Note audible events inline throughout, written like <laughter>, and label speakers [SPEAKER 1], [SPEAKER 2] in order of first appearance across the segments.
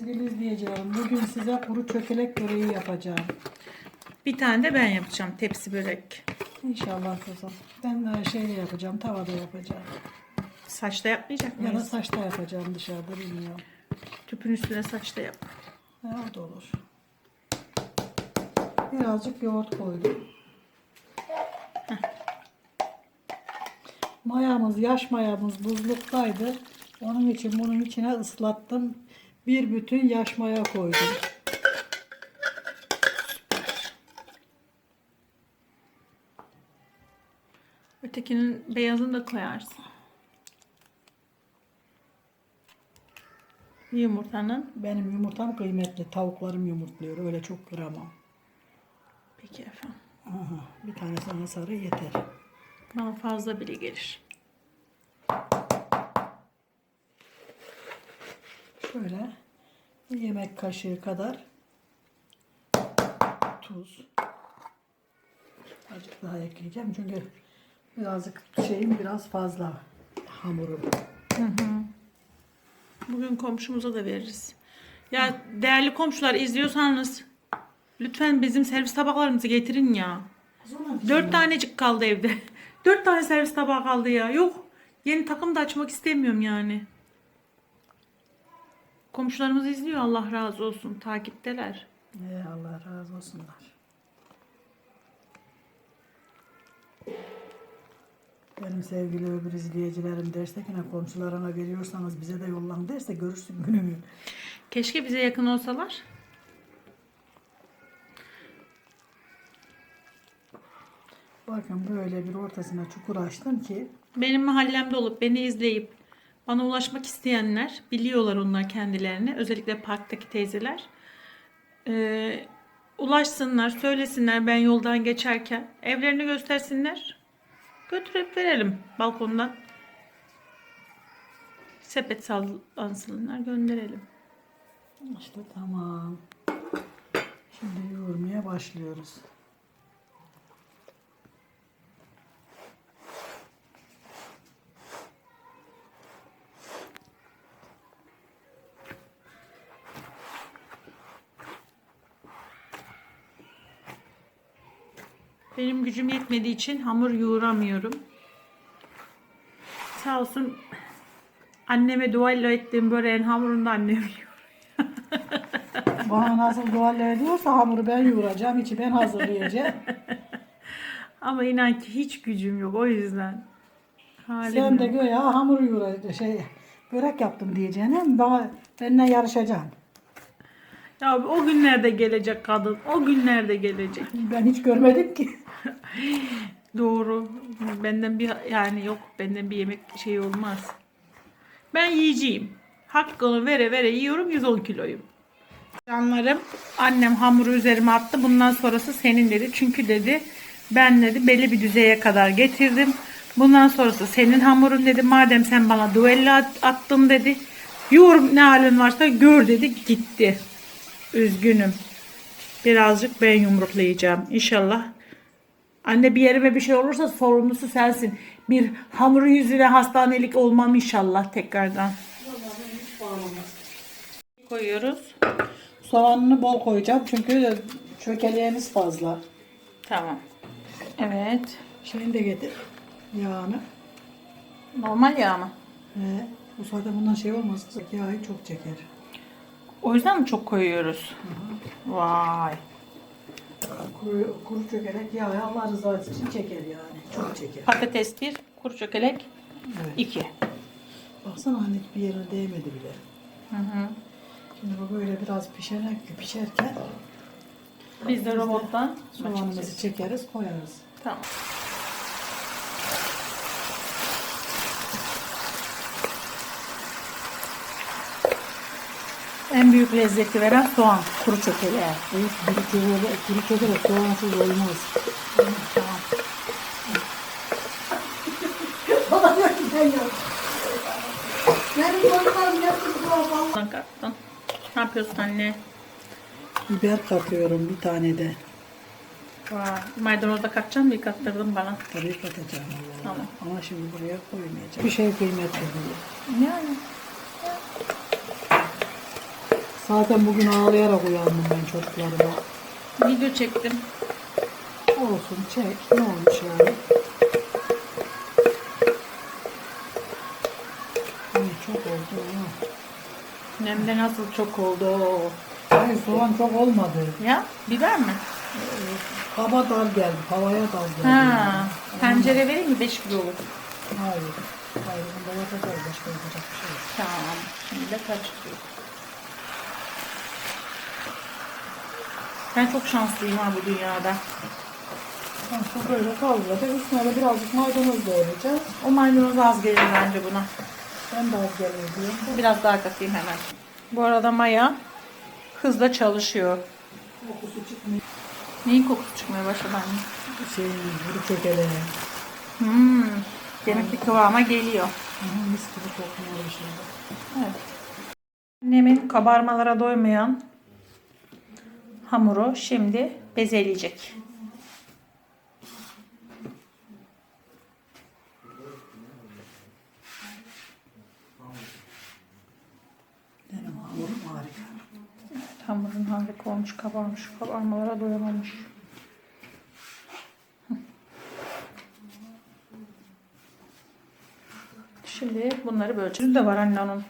[SPEAKER 1] Sevgili izleyicilerim, bugün size kuru çökelek böreği yapacağım.
[SPEAKER 2] Bir tane de ben yapacağım tepsi börek.
[SPEAKER 1] İnşallah kızım. Ben de şeyle yapacağım, tavada yapacağım.
[SPEAKER 2] Saçta yapmayacak
[SPEAKER 1] Ya da
[SPEAKER 2] mıyız?
[SPEAKER 1] saçta yapacağım dışarıda bilmiyorum.
[SPEAKER 2] Tüpün üstüne saçta yap.
[SPEAKER 1] Ha, o da olur. Birazcık yoğurt koydum. Mayamız, yaş mayamız buzluktaydı. Onun için bunun içine ıslattım. Bir bütün yaş maya koydum.
[SPEAKER 2] Ötekinin beyazını da koyarsın. Yumurtanın.
[SPEAKER 1] Benim yumurtam kıymetli. Tavuklarım yumurtluyor. Öyle çok kıramam.
[SPEAKER 2] Peki efendim.
[SPEAKER 1] Aha, bir tane sana sarı yeter.
[SPEAKER 2] Bana fazla bile gelir.
[SPEAKER 1] Şöyle bir yemek kaşığı kadar tuz. Azıcık daha ekleyeceğim çünkü birazcık şeyim biraz fazla hamurum.
[SPEAKER 2] Bugün komşumuza da veririz. Ya değerli komşular izliyorsanız lütfen bizim servis tabaklarımızı getirin ya. Dört tanecik kaldı evde. <laughs> Dört tane servis tabağı kaldı ya. Yok. Yeni takım da açmak istemiyorum yani. Komşularımız izliyor. Allah razı olsun. Takipteler.
[SPEAKER 1] Ee, Allah razı olsunlar. Benim sevgili öbür izleyicilerim derse ki komşularına veriyorsanız bize de yollan derse görürsün gününü.
[SPEAKER 2] Keşke bize yakın olsalar.
[SPEAKER 1] Bakın böyle bir ortasına çukur açtım ki
[SPEAKER 2] Benim mahallemde olup beni izleyip bana ulaşmak isteyenler biliyorlar onlar kendilerini. Özellikle parktaki teyzeler. Ee, ulaşsınlar, söylesinler ben yoldan geçerken. Evlerini göstersinler. Götürüp verelim balkondan. Sepet sallansınlar gönderelim.
[SPEAKER 1] işte tamam. Şimdi yoğurmaya başlıyoruz.
[SPEAKER 2] Benim gücüm yetmediği için hamur yoğuramıyorum. Sağ olsun anneme duayla ettiğim böreğin hamurunu da annem <laughs> yoğuruyor.
[SPEAKER 1] Bana nasıl dualle ediyorsa hamuru ben yoğuracağım, içi ben hazırlayacağım.
[SPEAKER 2] Ama inan ki hiç gücüm yok o yüzden. Halim
[SPEAKER 1] Sen de
[SPEAKER 2] yok.
[SPEAKER 1] göğe hamur yoğuracaksın, şey, börek yaptım diyeceksin. Bana, benimle yarışacaksın.
[SPEAKER 2] Ya o günlerde gelecek kadın. O günlerde gelecek.
[SPEAKER 1] Ben hiç görmedim ki. <laughs>
[SPEAKER 2] Doğru. Benden bir yani yok. Benden bir yemek şey olmaz. Ben yiyeceğim. Hakkını vere vere yiyorum 110 kiloyum. Canlarım annem hamuru üzerime attı. Bundan sonrası senin dedi. Çünkü dedi ben dedi belli bir düzeye kadar getirdim. Bundan sonrası senin hamurun dedi. Madem sen bana duello at- attın dedi. Yorum ne halin varsa gör dedi. Gitti. Üzgünüm. Birazcık ben yumruklayacağım. İnşallah Anne bir yerime bir şey olursa sorumlusu sensin. Bir hamuru yüzüne hastanelik olmam inşallah tekrardan. Koyuyoruz.
[SPEAKER 1] Soğanını bol koyacağım çünkü çökeleğimiz fazla.
[SPEAKER 2] Tamam. Evet.
[SPEAKER 1] Şeyini de getir. Yağını.
[SPEAKER 2] Normal yağ mı?
[SPEAKER 1] He. Bu zaten bundan şey olmaz. Yağı çok çeker.
[SPEAKER 2] O yüzden mi çok koyuyoruz? Vay.
[SPEAKER 1] Kuru, kuru çökelek yağı Allah rızası için çeker yani. Çok çeker.
[SPEAKER 2] Patates bir, kuru çökelek
[SPEAKER 1] Evet.
[SPEAKER 2] iki.
[SPEAKER 1] Baksana hani bir yerine değmedi bile.
[SPEAKER 2] Hı hı.
[SPEAKER 1] Şimdi bu böyle biraz pişerek pişerken
[SPEAKER 2] Biz de robottan
[SPEAKER 1] soğanımızı çekeriz koyarız.
[SPEAKER 2] Tamam. En büyük lezzeti veren soğan, kuru çökeleğe.
[SPEAKER 1] Evet, kuru çökelek, kuru çökelek soğansız olmaz.
[SPEAKER 2] Tamam.
[SPEAKER 1] Bana diyor ki ben yok. Benim çocuklarım
[SPEAKER 2] kattın. Ne yapıyorsun anne?
[SPEAKER 1] Biber katıyorum bir tane de.
[SPEAKER 2] Vay. Maydanozda katacağım diye kattırdın bana.
[SPEAKER 1] Tabii katacağım.
[SPEAKER 2] Tamam.
[SPEAKER 1] Ama şimdi buraya koymayacağım. Bir şey kıymetli değil.
[SPEAKER 2] Yani.
[SPEAKER 1] Zaten bugün ağlayarak uyandım ben çocuklarıma.
[SPEAKER 2] Video çektim.
[SPEAKER 1] Olsun çek. Ne olmuş yani? Ay, çok oldu ya.
[SPEAKER 2] Hem de nasıl çok oldu.
[SPEAKER 1] Hayır soğan çok olmadı.
[SPEAKER 2] Ya biber mi?
[SPEAKER 1] Hava dar geldi. Havaya dar geldi.
[SPEAKER 2] Ha, tencere vereyim mi 5 kilo olur.
[SPEAKER 1] Hayır. Hayır bunda yapacağız. Başka yapacak bir şey yok.
[SPEAKER 2] Tamam. Şimdi de karıştırıyorum. Ben çok şanslıyım ha bu dünyada.
[SPEAKER 1] Sonra böyle kavuracak. Üstüne de birazcık maydanoz doğrayacağız.
[SPEAKER 2] O maydanoz az gelir bence buna.
[SPEAKER 1] Ben de az gelir diyorum.
[SPEAKER 2] Biraz daha katayım hemen. Bu arada Maya hızla çalışıyor.
[SPEAKER 1] Kokusu çıkmıyor.
[SPEAKER 2] Neyin kokusu çıkmaya başladı anne?
[SPEAKER 1] Şey, vuru çökele.
[SPEAKER 2] Hmm, demek ki kıvama geliyor.
[SPEAKER 1] Aha, mis gibi kokmuyor şimdi.
[SPEAKER 2] Evet. Annemin kabarmalara doymayan hamuru şimdi bezeleyecek.
[SPEAKER 1] Benim hamurum harika.
[SPEAKER 2] Hamurun harika olmuş, kabarmış, kabarmalara doyamamış. Şimdi bunları böleceğiz. de var anne onun.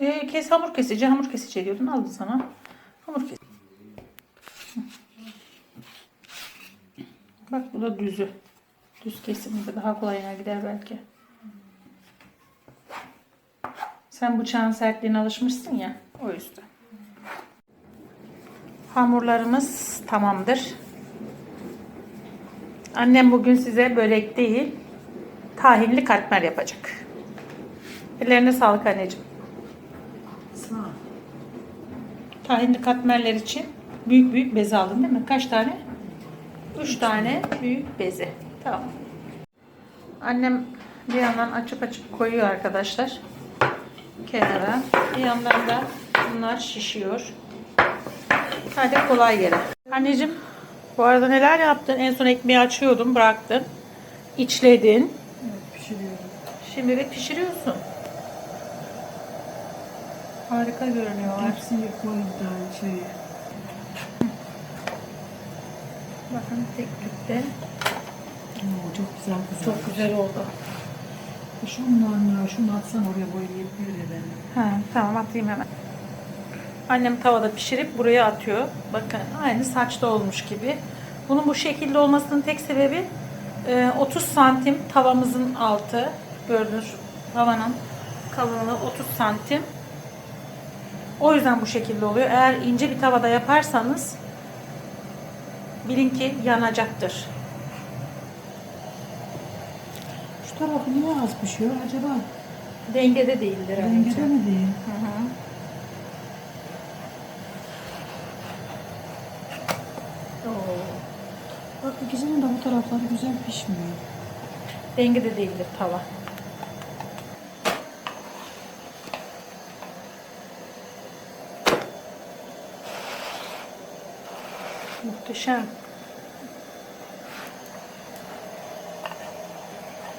[SPEAKER 2] Ee, kes hamur kesici, hamur kesici diyordun. Aldı sana. Hamur kesici. Bak bu da düzü. Düz kesimi de daha kolayına gider belki. Sen bıçağın sertliğine alışmışsın ya. O yüzden. Hamurlarımız tamamdır. Annem bugün size börek değil, tahinli katmer yapacak. Ellerine sağlık anneciğim.
[SPEAKER 1] Sağ ol.
[SPEAKER 2] Tahinli katmerler için büyük büyük beze aldın değil mi? Kaç tane? Üç tane büyük beze. Tamam. Annem bir yandan açıp açıp koyuyor arkadaşlar. Kenara. Bir yandan da bunlar şişiyor. Hadi kolay gele. Anneciğim bu arada neler yaptın? En son ekmeği açıyordum bıraktın. İçledin.
[SPEAKER 1] Evet, pişiriyorum.
[SPEAKER 2] Şimdi de pişiriyorsun. Harika görünüyorlar.
[SPEAKER 1] Hepsini koy bir tane şey.
[SPEAKER 2] Bakın tek tükte.
[SPEAKER 1] Oo, çok güzel kızarmış.
[SPEAKER 2] Çok güzel oldu.
[SPEAKER 1] Şunlarla şunu atsan oraya boyayıp böyle ben.
[SPEAKER 2] Ha, tamam atayım hemen. Annem tavada pişirip buraya atıyor. Bakın aynı saçta olmuş gibi. Bunun bu şekilde olmasının tek sebebi e, 30 santim tavamızın altı. Gördünüz tavanın kalınlığı 30 santim. O yüzden bu şekilde oluyor. Eğer ince bir tavada yaparsanız bilin ki yanacaktır.
[SPEAKER 1] Şu tarafı niye az pişiyor acaba?
[SPEAKER 2] Dengede değildir
[SPEAKER 1] Dengede
[SPEAKER 2] anneciğim.
[SPEAKER 1] mi değil?
[SPEAKER 2] Hı hı.
[SPEAKER 1] Bak ikisinin de bu tarafları güzel pişmiyor.
[SPEAKER 2] Dengede değildir tava. Muhteşem.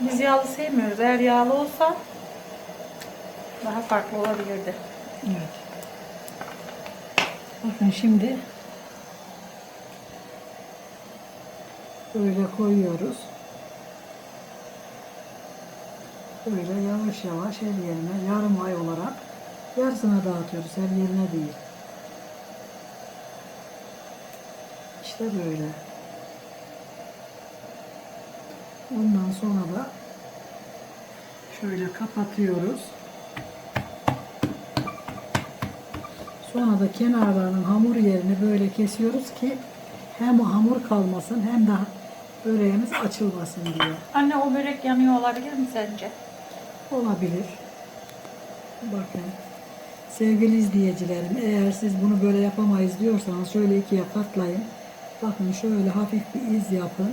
[SPEAKER 2] Biz yağlı sevmiyoruz. Eğer yağlı olsa daha farklı olabilirdi.
[SPEAKER 1] Evet. Bakın şimdi böyle koyuyoruz. Böyle yavaş yavaş her yerine yarım ay olarak yarısına dağıtıyoruz. Her yerine değil. İşte böyle. Ondan sonra da şöyle kapatıyoruz. Sonra da kenarlarının hamur yerini böyle kesiyoruz ki hem hamur kalmasın hem de böreğimiz açılmasın diye.
[SPEAKER 2] Anne o börek yanıyor olabilir mi sence?
[SPEAKER 1] Olabilir. Bakın. Sevgili izleyicilerim eğer siz bunu böyle yapamayız diyorsanız şöyle ikiye katlayın. Bakın şöyle hafif bir iz yapın.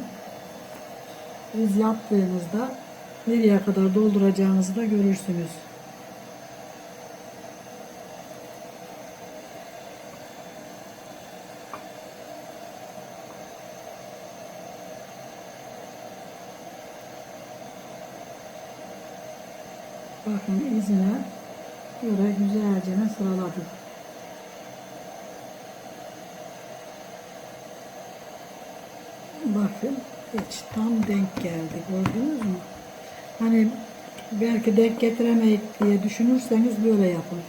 [SPEAKER 1] İz yaptığınızda nereye kadar dolduracağınızı da görürsünüz. Bakın izine Böyle güzelce sıraladım. Bakın hiç tam denk geldi. Gördünüz mü? Hani belki denk getiremeyik diye düşünürseniz böyle yapın.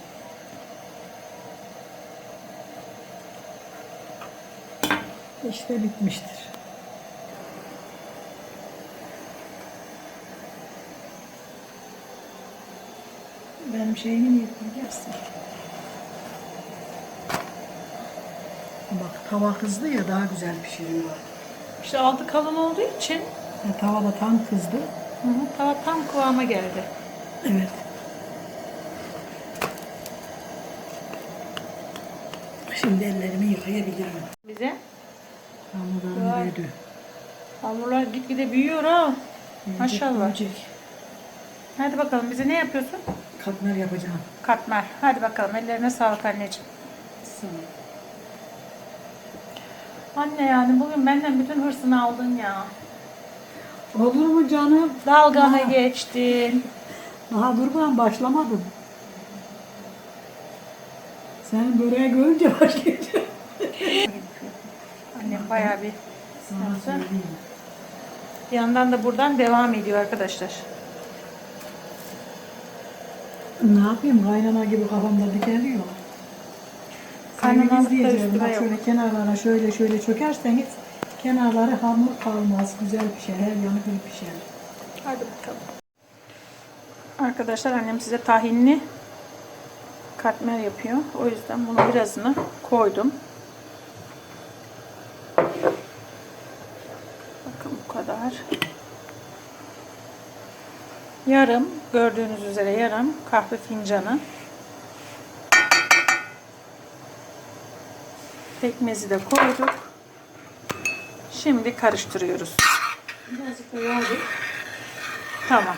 [SPEAKER 1] İşte bitmiştir. Benim şeyimi niye koyacaksın? Bak tava hızlı ya daha güzel pişiriyor.
[SPEAKER 2] İşte altı kalın olduğu için
[SPEAKER 1] Yani tava da tam kızdı.
[SPEAKER 2] hı hı, tava tam kıvama geldi.
[SPEAKER 1] Evet. Şimdi ellerimi yıkayabilirim.
[SPEAKER 2] Bize
[SPEAKER 1] Hamurlarım
[SPEAKER 2] Vay.
[SPEAKER 1] büyüdü.
[SPEAKER 2] hamurlar gitgide büyüyor ha.
[SPEAKER 1] Büyüyecek,
[SPEAKER 2] Maşallah.
[SPEAKER 1] büyüyecek.
[SPEAKER 2] Hadi bakalım bize ne yapıyorsun?
[SPEAKER 1] Katmer yapacağım.
[SPEAKER 2] Katmer. Hadi bakalım ellerine sağlık anneciğim.
[SPEAKER 1] Sağ ol.
[SPEAKER 2] Anne yani bugün benden bütün hırsını aldın ya.
[SPEAKER 1] Olur mu canım?
[SPEAKER 2] Dalganı
[SPEAKER 1] Ha.
[SPEAKER 2] geçtin.
[SPEAKER 1] Daha dur ben başlamadım. Sen böreği görünce başlayacağım.
[SPEAKER 2] Annem bayağı bir
[SPEAKER 1] Sana
[SPEAKER 2] Nasıl?
[SPEAKER 1] söyleyeyim.
[SPEAKER 2] bir yandan da buradan devam ediyor arkadaşlar.
[SPEAKER 1] Ne yapayım? Kaynana gibi kafamda dikeliyor. İzleyicilerim,
[SPEAKER 2] üstüne
[SPEAKER 1] bak şöyle kenarlara şöyle şöyle çökerseniz kenarları hamur kalmaz. Güzel pişer. Her yanı bir pişer.
[SPEAKER 2] Hadi bakalım. Arkadaşlar annem size tahinli katmer yapıyor. O yüzden bunu birazını koydum. Bakın bu kadar. Yarım gördüğünüz üzere yarım kahve fincanı. Pekmezi de koyduk. Şimdi karıştırıyoruz.
[SPEAKER 1] Birazcık da yağ dök.
[SPEAKER 2] Tamam.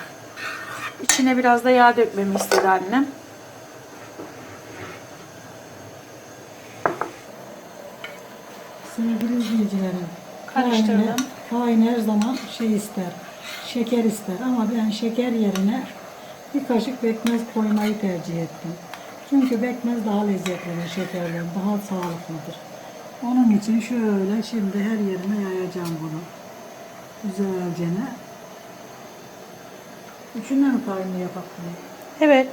[SPEAKER 2] İçine biraz da yağ dökmemi istedi annem.
[SPEAKER 1] Sevgili izleyicilerim.
[SPEAKER 2] Karıştırdım.
[SPEAKER 1] Kain her zaman şey ister. Şeker ister ama ben şeker yerine bir kaşık pekmez koymayı tercih ettim. Çünkü pekmez daha lezzetlidir şekerden, daha sağlıklıdır. Onun için şöyle şimdi her yerine yayacağım bunu. Güzelce ne? Üçünden mi kaynı yapak bunu?
[SPEAKER 2] Evet.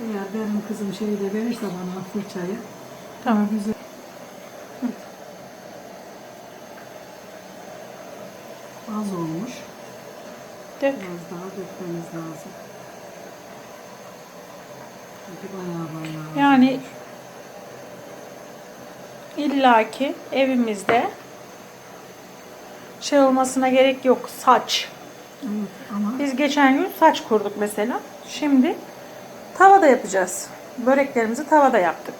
[SPEAKER 1] Eğer benim kızım şeyi de verirse bana fırçayı,
[SPEAKER 2] Tamam.
[SPEAKER 1] güzel. Az olmuş.
[SPEAKER 2] Dök.
[SPEAKER 1] Biraz daha dökmemiz lazım. Çünkü bayağı bayağı. az
[SPEAKER 2] Yani illaki evimizde şey olmasına gerek yok. Saç.
[SPEAKER 1] Evet, ama
[SPEAKER 2] Biz geçen gün saç kurduk mesela. Şimdi tavada yapacağız. Böreklerimizi tavada yaptık.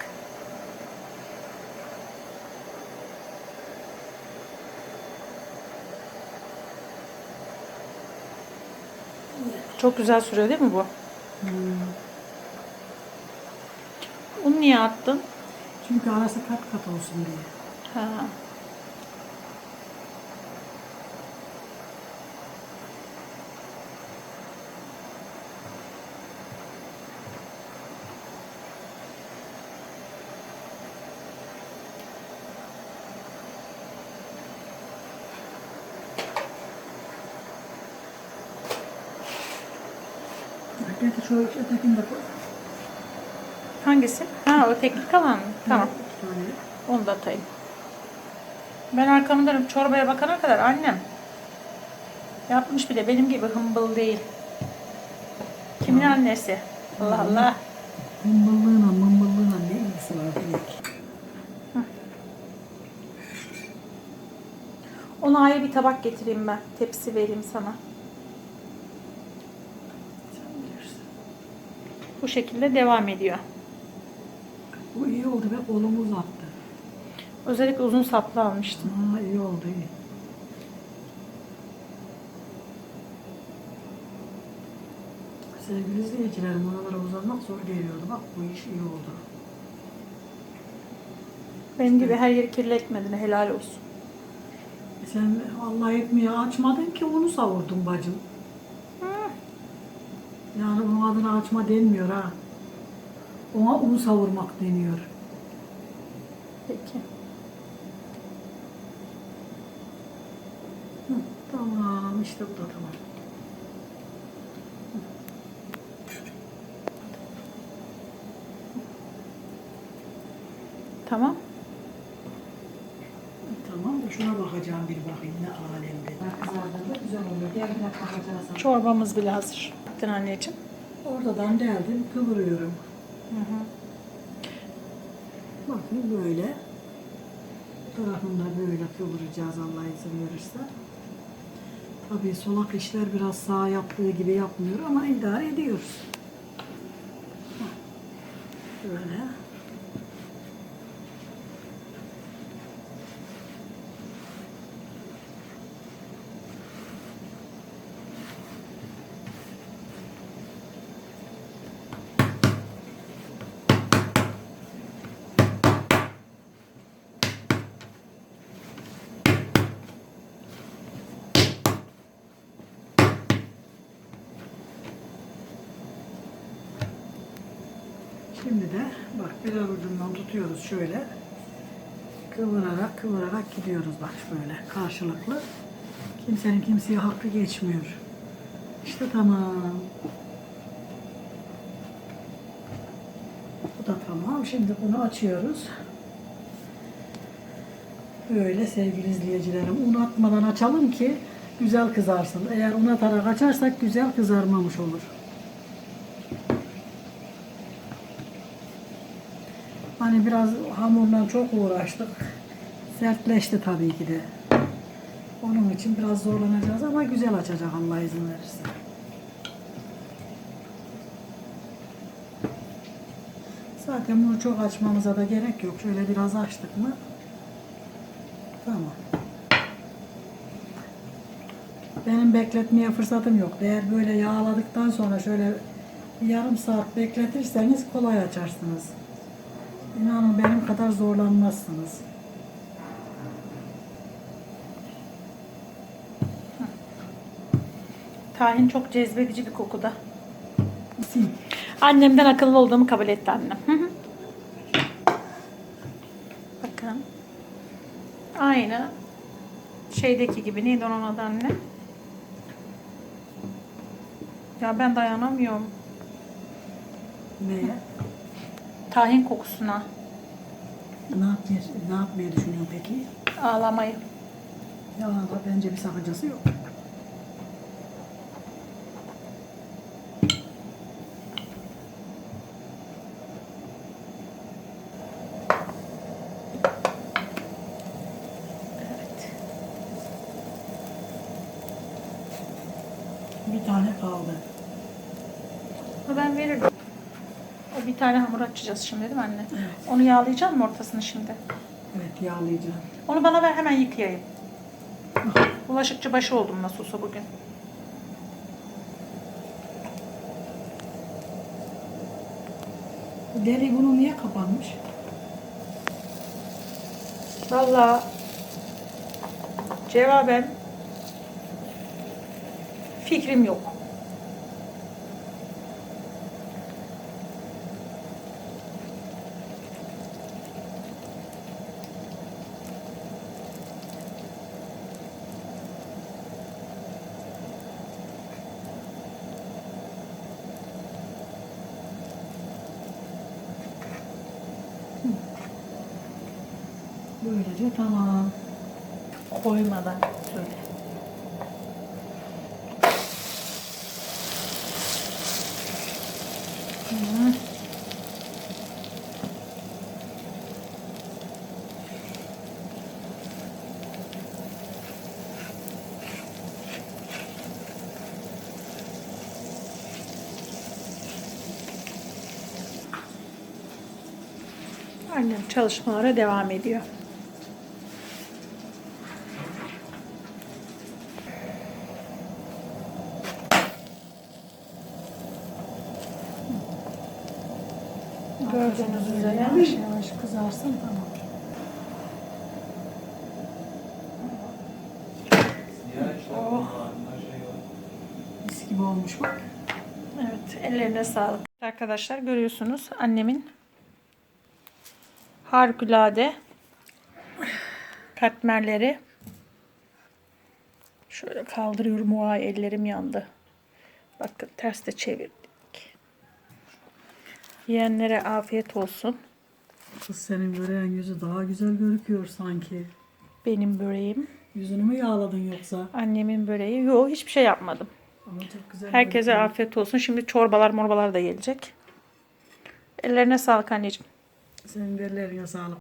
[SPEAKER 2] Çok güzel sürüyor değil mi bu?
[SPEAKER 1] hmm,
[SPEAKER 2] Un niye attın?
[SPEAKER 1] çünkü arası kat kat olsun diye.
[SPEAKER 2] Ha.
[SPEAKER 1] Getir şu ötekini de?
[SPEAKER 2] Ha o teknik kalan mı? Tamam.
[SPEAKER 1] Tane.
[SPEAKER 2] Onu da atayım. Ben arkamı dönüp çorbaya bakana kadar annem yapmış bile benim gibi hımbıl değil. Kimin annesi? Allah Allah.
[SPEAKER 1] Mımbıllığına mımbıllığına ne ilgisi var belki.
[SPEAKER 2] Ona ayrı bir tabak getireyim ben. Tepsi vereyim sana. Bu şekilde devam ediyor.
[SPEAKER 1] İyi oldu ve kolumu uzattı.
[SPEAKER 2] Özellikle uzun saplı almıştım.
[SPEAKER 1] Ha iyi oldu iyi. Sevgili izleyicilerim oralara uzanmak zor geliyordu. Bak bu iş iyi oldu.
[SPEAKER 2] Benim gibi her yeri kirletmedin. Helal olsun.
[SPEAKER 1] Sen Allah etmeye açmadın ki onu savurdun bacım. adına açma denmiyor ha. Ona un savurmak deniyor.
[SPEAKER 2] Peki.
[SPEAKER 1] Hı, tamam işte bu da tamam.
[SPEAKER 2] Tamam.
[SPEAKER 1] Tamam da şuna bakacağım bir bakayım ne alemde. Kızardığında güzel oluyor. Gel bir dakika bakacağız.
[SPEAKER 2] Çorbamız bile hazır. Gittin anneciğim.
[SPEAKER 1] Oradan geldim kıvırıyorum.
[SPEAKER 2] Hı hı.
[SPEAKER 1] Bakın böyle. Tarafında böyle kıvıracağız Allah izin verirse. Tabii solak işler biraz sağ yaptığı gibi yapmıyor ama idare ediyoruz. Böyle. Şimdi de bak birer ucundan tutuyoruz şöyle. Kıvırarak kıvırarak gidiyoruz bak böyle karşılıklı. Kimsenin kimseye hakkı geçmiyor. İşte tamam. Bu da tamam. Şimdi bunu açıyoruz. Böyle sevgili izleyicilerim un atmadan açalım ki güzel kızarsın. Eğer un atarak açarsak güzel kızarmamış olur. Hani biraz hamurla çok uğraştık. Sertleşti tabii ki de. Onun için biraz zorlanacağız ama güzel açacak Allah izin verirse. Zaten bunu çok açmamıza da gerek yok. Şöyle biraz açtık mı? Tamam. Benim bekletmeye fırsatım yok. Eğer böyle yağladıktan sonra şöyle yarım saat bekletirseniz kolay açarsınız. İnanın benim kadar zorlanmazsınız.
[SPEAKER 2] Tahin çok cezbedici bir kokuda.
[SPEAKER 1] Sil.
[SPEAKER 2] Annemden akıllı olduğumu kabul etti annem. Hı hı. Bakın. Aynı şeydeki gibi. Neydi onun adı anne? Ya ben dayanamıyorum.
[SPEAKER 1] Neye?
[SPEAKER 2] Tahin kokusuna.
[SPEAKER 1] Ne yapmayı, ne yapmayı düşünüyorsun peki?
[SPEAKER 2] Ağlamayı.
[SPEAKER 1] Ya bence bir sakıncası yok.
[SPEAKER 2] Evet.
[SPEAKER 1] Bir tane kaldı.
[SPEAKER 2] Ha, Ben veririm. O bir tane hamur açacağız şimdi değil mi anne? Onu yağlayacağım mı ortasını şimdi?
[SPEAKER 1] Evet yağlayacağım.
[SPEAKER 2] Onu bana ver hemen yıkayayım. Bulaşıkçı başı oldum nasıl olsa bugün.
[SPEAKER 1] Deri bunu niye kapanmış?
[SPEAKER 2] Vallahi cevaben fikrim yok.
[SPEAKER 1] Böylece tamam.
[SPEAKER 2] Koymadan söyle. Hı. Annem çalışmalara devam ediyor. Gördüğünüz üzere
[SPEAKER 1] Yavaş yavaş kızarsın tamam.
[SPEAKER 2] Oh.
[SPEAKER 1] Mis gibi olmuş bak.
[SPEAKER 2] Evet, ellerine sağlık. Arkadaşlar görüyorsunuz annemin harikulade katmerleri. Şöyle kaldırıyorum. Vay ellerim yandı. Bakın ters de çevirdik. Yiyenlere afiyet olsun.
[SPEAKER 1] Kız senin böreğin yüzü daha güzel gözüküyor sanki.
[SPEAKER 2] Benim böreğim.
[SPEAKER 1] Yüzünü mü yağladın yoksa?
[SPEAKER 2] Annemin böreği. Yok hiçbir şey yapmadım.
[SPEAKER 1] Ama çok güzel
[SPEAKER 2] Herkese
[SPEAKER 1] gözüküyor.
[SPEAKER 2] afiyet olsun. Şimdi çorbalar morbalar da gelecek. Ellerine sağlık anneciğim.
[SPEAKER 1] Senin ellerine sağlık.